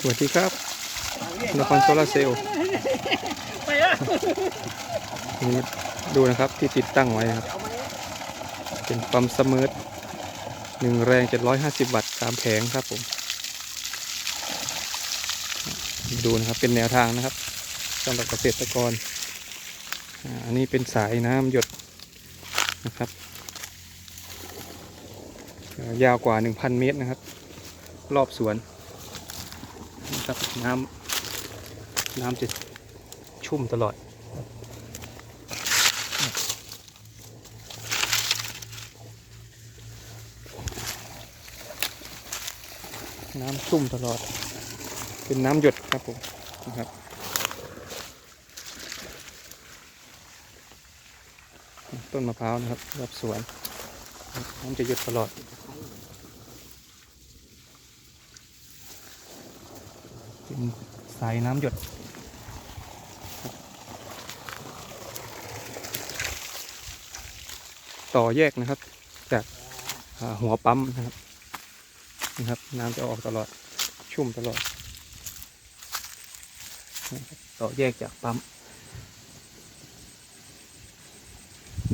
สวัสดีครับนครโซลาร์เซลล์ไปอะนี่ดูนะครับที่ติดตั้งไว้นะครับ เป็นปั๊มเสมอหนึ่งแรง 750 วัตต์สามแผงครับผม ดูนะครับเป็นแนวทางนะครับสำหรับเกษตรกรอ่าอันนี้เป็นสายน้ำหยดนะครับเอ่อยาวกว่า 1,000 เมตรนะครับ รอบสวน นะครับน้ำน้ำจะชุ่มตลอดน้ำชุ่มตลอด เป็นน้ำหยดครับผมนะครับต้นมะพร้าวนะครับรอบสวนน้ำจะหยดตลอด เป็นสายน้ำหยดต่อแยกนะครับ จากอ่หัวปั๊มนะครับนะครับ น้ำจะออกตลอดชุ่มตลอด ต่อแยกจากปั๊ม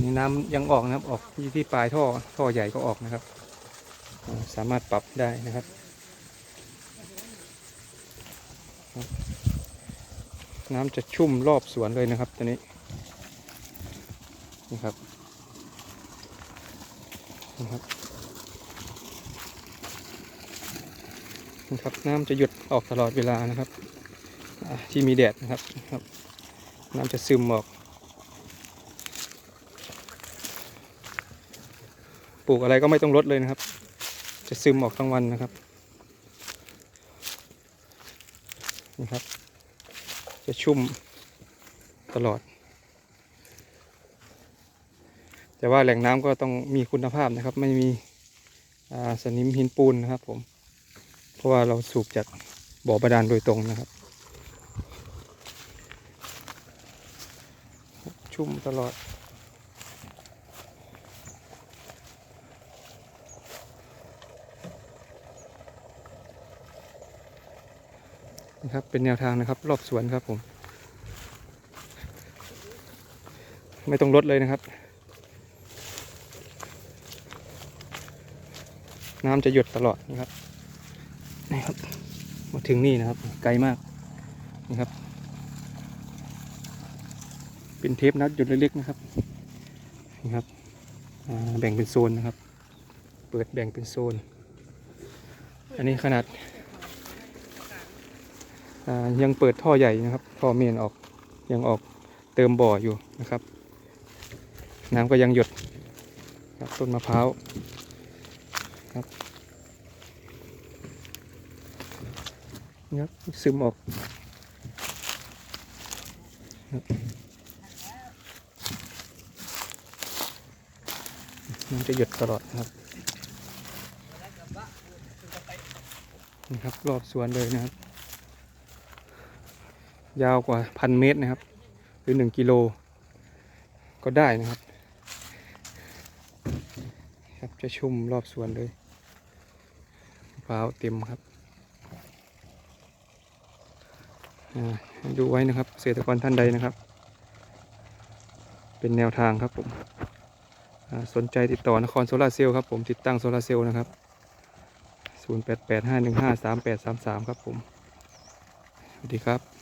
นี่น้ำยังออกนะครับ ออกที่ที่ปลายท่อท่อใหญ่ก็ออกนะครับ สามารถปรับได้นะครับ น้ำจะชุ่มรอบสวนเลยนะครับตัวนี้นะครับนะครับนะครับน้ำจะหยุดออกตลอดเวลานะครับที่มีแดดนะครับครับ น้ำจะซึมออก ปลูกอะไรก็ไม่ต้องลดเลยนะครับ จะซึมออกทั้งวันนะครับ นะครับ จะชุ่มตลอด แต่ว่าแหล่งน้ำก็ต้องมีคุณภาพนะครับ ไม่มีสนิมหินปูนนะครับผม เพราะว่าเราสูบจากบ่อบาดาลโดยตรงนะครับ ชุ่มตลอด นะครับ เป็นแนวทางนะครับ รอบสวนครับผม ไม่ต้องลดเลยนะครับ น้ำจะหยดตลอดนะครับนี่ครับมาถึงนี่นะครับ ไกลมากนะครับ เป็นเทปนัดหยดเล็กๆนะครับนี่ครับแบ่งเป็นโซนนะครับ เปิดแบ่งเป็นโซน อันนี้ขนาด ยังเปิดท่อใหญ่นะครับท่อเมนออกยังออกเติมบ่ออยู่นะครับ น้ำก็ยังหยดครับต้นมะพร้าวครับนี่ครับซึมออกมันจะหยดตลอดนะครับนี่ครับรอบสวนเลยนะครับ ยาวกว่าพันเมตรนะครับ หรือหนึ่งกิโลก็ได้นะครับครับจะชุ่มรอบสวนเลยมะพร้าวเต็มครับดูไว้นะครับเกษตรกรท่านใดนะครับ เป็นแนวทางครับผมสนใจติดต่อนครโซลาร์เซลล์ครับผมติดตั้งโซลาร์เซลล์นะครับ 0885153833 ครับผม สวัสดีครับ